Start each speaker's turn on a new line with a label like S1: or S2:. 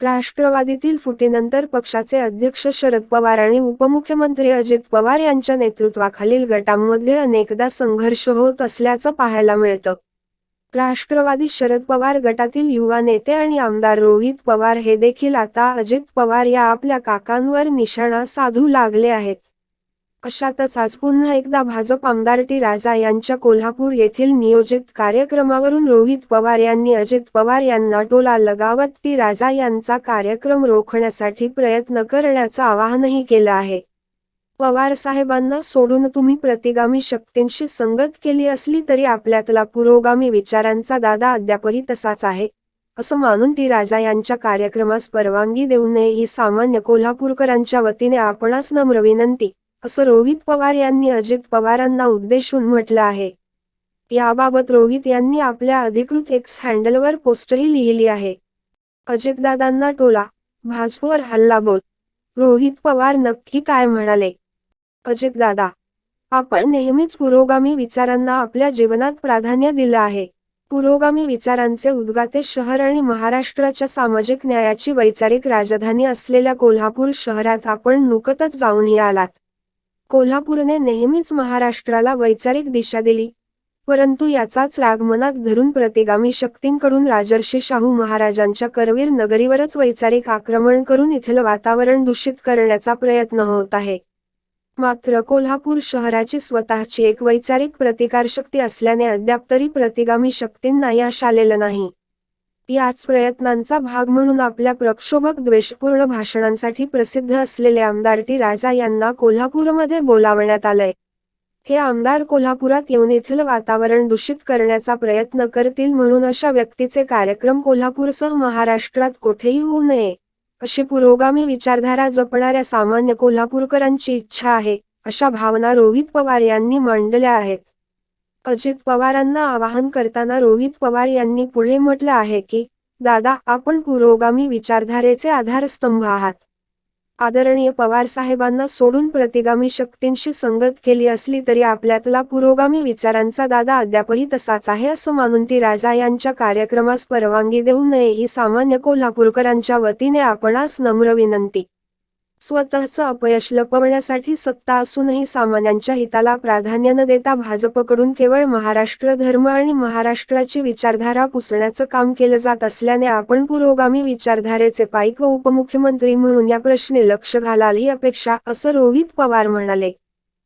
S1: राष्ट्रवादीतील फुटीनंतर पक्षाचे अध्यक्ष शरद पवार आणि उपमुख्यमंत्री अजित पवार यांच्या नेतृत्वाखालील गटांमध्ये अनेकदा संघर्ष होत असल्याचं पाहायला मिळतं. राष्ट्रवादी शरद पवार गटातील युवा नेते आणि आमदार रोहित पवार हे देखील आता अजित पवार या आपल्या काकांवर निशाणा साधू लागले आहेत. अशातच आज पुन्हा एकदा भाजप आमदार टी. राजा यांच्या कोल्हापूर येथील नियोजित कार्यक्रमावरून रोहित पवार यांनी अजित पवार यांना टोला लगावत टी. राजा यांचा कार्यक्रम रोखण्यासाठी प्रयत्न करण्याचं आवाहनही केलं आहे. पवार साहेबांना सोडून तुम्ही प्रतिगामी शक्तींशी संगत केली असली तरी आपल्यातला पुरोगामी विचारांचा दादा अद्यापही तसाच आहे असं मानून टी. राजा यांच्या कार्यक्रमास परवानगी देऊ नये ही सामान्य कोल्हापूरकरांच्या वतीने आपणास नम्र विनंती. असं रोहित पवार यांनी अजित पवारांना उद्देशून म्हटलं आहे. याबाबत रोहित यांनी आपल्या अधिकृत एक्स हँडलवर पोस्टही लिहिली आहे. अजितदादांना टोला भाजपवर हल्ला बोल. रोहित पवार नक्की काय म्हणाले? अजितदादा आपण नेहमीच पुरोगामी विचारांना आपल्या जीवनात प्राधान्य दिलं आहे. पुरोगामी विचारांचे उद्गाते शहर आणि महाराष्ट्राच्या सामाजिक न्यायाची वैचारिक राजधानी असलेल्या कोल्हापूर शहरात आपण नुकतच जाऊन आलात कोल्हापूरने नेहमीच महाराष्ट्राला वैचारिक दिशा दिली. परंतु याचाच राग मनात धरून प्रतिगामी शक्तींकडून राजर्षी शाहू महाराजांच्या करवीर नगरीवरच वैचारिक आक्रमण करून इथलं वातावरण दूषित करण्याचा प्रयत्न होत आहे. मात्र कोल्हापूर शहराची स्वतःची एक वैचारिक प्रतिकारशक्ती असल्याने अद्याप तरी प्रतिगामी शक्तींना यश आलेलं नाही. याच प्रयत्नांचा भाग म्हणून आपल्या प्रक्षोभक द्वेषपूर्ण भाषणांसाठी प्रसिद्ध असलेले आमदार टी. राजा यांना कोल्हापूरमध्ये बोलावण्यात आलंय. हे आमदार कोल्हापुरात येऊन येथील वातावरण दूषित करण्याचा प्रयत्न करतील म्हणून अशा व्यक्तीचे कार्यक्रम कोल्हापूरसह महाराष्ट्रात कोठेही होऊ नये अशी पुरोगामी विचारधारा जपणाऱ्या सामान्य कोल्हापूरकरांची इच्छा आहे अशा भावना रोहित पवार यांनी मांडल्या आहेत. अजित पवारांना आवाहन करताना रोहित पवार यांनी पुढे म्हटलं आहे की दादा आपण पुरोगामी विचारधारेचे आधारस्तंभ आहात. आदरणीय पवार साहेबांना सोडून प्रतिगामी शक्तींशी संगत केली असली तरी आपल्यातला पुरोगामी विचारांचा दादा अद्यापही तसाच आहे असं मानून ती राजा यांच्या कार्यक्रमास परवानगी देऊ नये ही सामान्य कोल्हापूरकरांच्या वतीने आपणास नम्र विनंती. स्वतःचं अपयश लपवण्यासाठी सत्ता असूनही सामान्यांच्या हिताला प्राधान्य न देता भाजपकडून केवळ महाराष्ट्र धर्म आणि महाराष्ट्राची विचारधारा पुसण्याचं काम केलं जात असल्याने आपण पुरोगामी विचारधारेचे पाईक व उपमुख्यमंत्री म्हणून या प्रश्नी लक्ष घालाल ही अपेक्षा असं रोहित पवार म्हणाले.